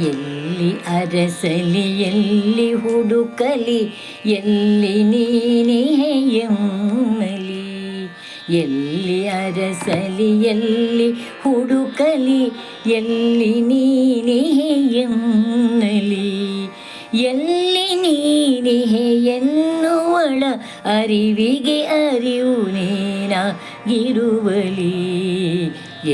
ಎಲ್ಲಿ ಅರಸಲಿ, ಎಲ್ಲಿ ಹುಡುಕಲಿ, ಎಲ್ಲಿ ನೀನೇ ಎಮ್ಮಲಿ. ಎಲ್ಲಿ ಅರಸಲಿ, ಎಲ್ಲಿ ಹುಡುಕಲಿ, ಎಲ್ಲಿ ನೀನೇ ಎನ್ನಲಿ ಎಲ್ಲಿ ನೀನೇ ಎನ್ನುವಳ ಅರಿವಿಗೆ ಅರಿವು ನೀನಾಗಿರುವಲಿ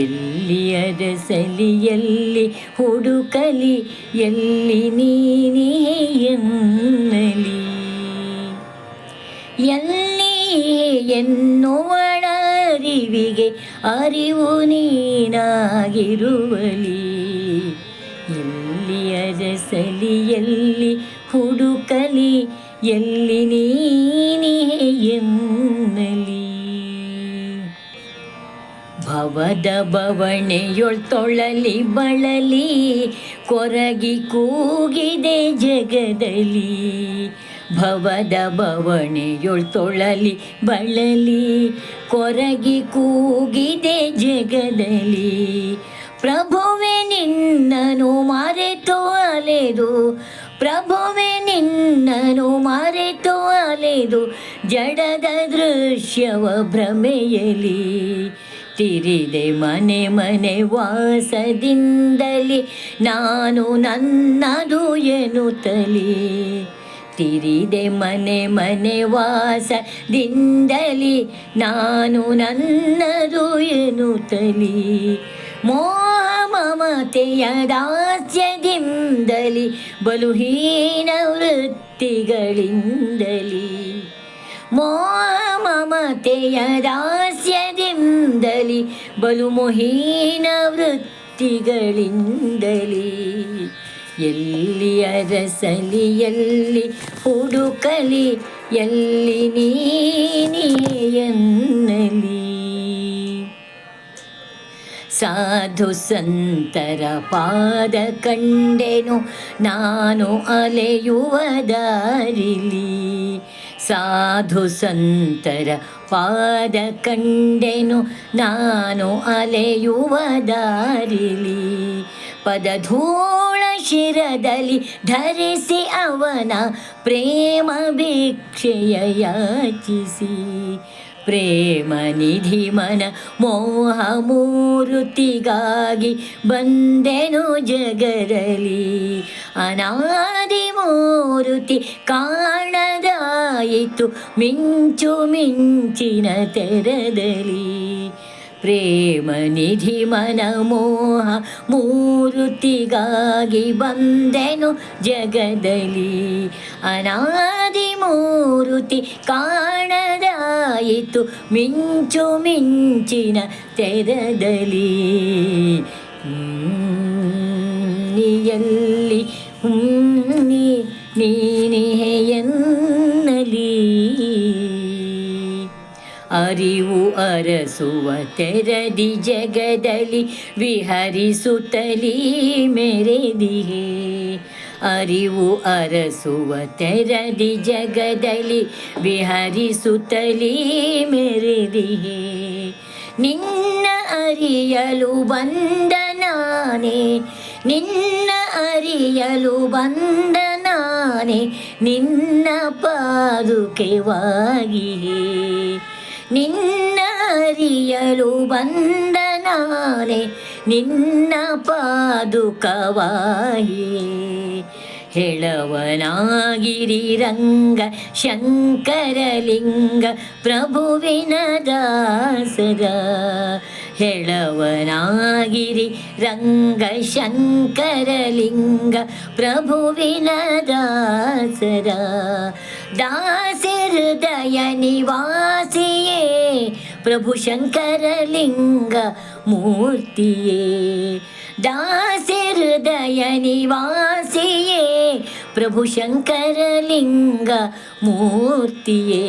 ಎಲ್ಲಿ ಅರಸಲಿ ಎಲ್ಲಿ ಹುಡುಕಲಿ, ಎಲ್ಲಿ ನೀನೇ ಎನ್ನಲಿ? ಎಲ್ಲಿ ಎನ್ನುವಳ ಅರಿವಿಗೆ ಅರಿವು ನೀನಾಗಿರುವಲಿ ಎಲ್ಲಿ ಅರಸಲಿ ಎಲ್ಲಿ ಹುಡುಕಲಿ, ಎಲ್ಲಿ ನೀನೇ ಎನ್ನಲಿ ಭವದ ತೊಳಲಿ ಬಳಲಿ, ಕೊರಗಿ ಕೂಗಿದೆ ಜಗದಲ್ಲಿ. ಭವದ ತೊಳಲಿ ಬಳಲಿ, ಕೊರಗಿ ಕೂಗಿದೆ ಜಗದಲ್ಲಿ. ಪ್ರಭುವೆ ನಿನ್ನನು ಮರೆತು ಅಲೆದು, ಪ್ರಭುವೆ ನಿನ್ನನು ಮರೆತು ಅಲೆದು, ಜಡದ ದೃಶ್ಯವ ಭ್ರಮೆಯಲಿ ತಿರಿದೆ ಮನೆ ಮನೆ ವಾಸದಿಂದಲಿ ನಾನು ನನ್ನದು ಎನ್ನುತ್ತಲಿ. ತಿರಿದೆ ಮನೆ ಮನೆ ವಾಸದಿಂದಲಿ ನಾನು ನನ್ನದು ಎನ್ನುತ್ತಲಿ. ಮೋಹ ಮಮತೆಯ ದಾಸ್ಯದಿಂದಲಿ, ಬಲುಹೀನ ವೃತ್ತಿಗಳಿಂದಲಿ. ಮೋಹ ಮಮತೆಯ ದಾಸ್ಯದಿಂದಲಿ ಬಲು ಮೊಹೀನ ವೃತ್ತಿಗಳಿಂದಲಿ. ಎಲ್ಲಿ ಅರಸಲಿ, ಎಲ್ಲಿ ಹುಡುಕಲಿ, ಎಲ್ಲಿ ನೀನೇ ಎನ್ನಲಿ. ಸಾಧು ಸಂತರ ಪಾದ ಕಂಡೆನು, ನಾನು ಅಲೆಯುವ ದಾರಿಲಿ. ಸಾಧು ಸಂತರ ಪಾದ ಕಂಡೆನು ನಾನು ಅಲೆಯುವ ದಾರಿಲಿ. ಪದಧೂಳ ಶಿರದಲ್ಲಿ ಧರಿಸಿ ಅವನ ಪ್ರೇಮ ಭಿಕ್ಷೆಯ ಯಾಚಿಸಿ. ಪ್ರೇಮ ನಿಧಿ ಮನ ಮೋಹ ಮೂರುತಿಗಾಗಿ ಬಂದೆನು ಜಗರಲಿ. ಅನಾದಿ ಮೂರುತಿ ಕಾಣದಾಯಿತು ಮಿಂಚು ಮಿಂಚಿನ ತೆರದಲಿ ಪ್ರೇಮ ನಿಧಿ ಮನ ಮೋಹ ಮೂರುತಿಗಾಗಿ ಬಂದೆನು ಜಗದಲ್ಲಿ ಅನಾದಿ ಮೂರುತಿ ಕಾಣದಾಯಿತು ಮಿಂಚು ಮಿಂಚಿನ ತೆರದಲ್ಲಿ ನೀಯಲ್ಲಿ ಅರಿವು ಅರಸುವ ತೆರದಿ ಜಗದಲ್ಲಿ ವಿಹರಿಸುತ್ತಲೀ ಮೆರೆದಿಹೆ ಅರಿವು ಅರಸುವ ತೆರದಿ ಜಗದಲ್ಲಿ ವಿಹರಿಸುತ್ತಲೀ ಮೆರೆದಿಹೆ ನಿನ್ನ ಅರಿಯಲು ಬಂದ ನಾನೇ, ನಿನ್ನ ಅರಿಯಲು ಬಂದ ನಾನೇ, ನಿನ್ನ ಪಾದುಕೆವಾಗಿಯೇ ನಿನ್ನ ಅರಿಯಲು ಬಂದ ನಾನೇ ನಿನ್ನ ಪಾದುಕವಾಹಿಯೇ ಹೆಳವನಾಗಿರಿ ರಂಗ ಶಂಕರಲಿಂಗ, ಪ್ರಭುವಿನ ದಾಸರ. ಹೆಳವನಾಗಿರಿ ರಂಗ ಶಂಕರಲಿಂಗ, ಪ್ರಭುವಿನ ದಾಸರ. ದಾಸಿ ಹೃದಯ ನಿವಾಸಿಯೇ, ಪ್ರಭು ಶಂಕರಲಿಂಗ ಮೂರ್ತಿಯೇ. ದಾಸಿ ಹೃದಯ ನಿವಾಸಿಯೇ, ಪ್ರಭು ಶಂಕರಲಿಂಗ ಮೂರ್ತಿಯೇ.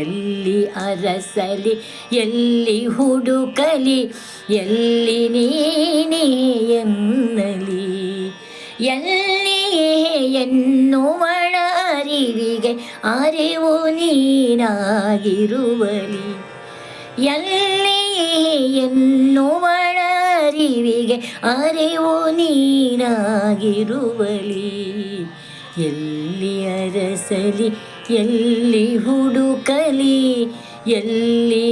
ಎಲ್ಲಿ ಅರಸಲಿ, ಎಲ್ಲಿ ಹುಡುಕಲಿ, ಎಲ್ಲಿ ನೀನೇ ಎನ್ನಲಿ. ಎಲ್ಲಿಯೇ ಎನ್ನುವಳ ಅರಿವಿಗೆ ಅರಿವು ನೀನಾಗಿರುವಲಿ ಎಲ್ಲಿಯೇ ಎನ್ನುವಳ ಅರಿವಿಗೆ ಅರಿವು ನೀನಾಗಿರುವಲಿ ಎಲ್ಲಿ ಅರಸಲಿ ಎಲ್ಲಿ ಹುಡುಕಲಿ ಎಲ್ಲಿ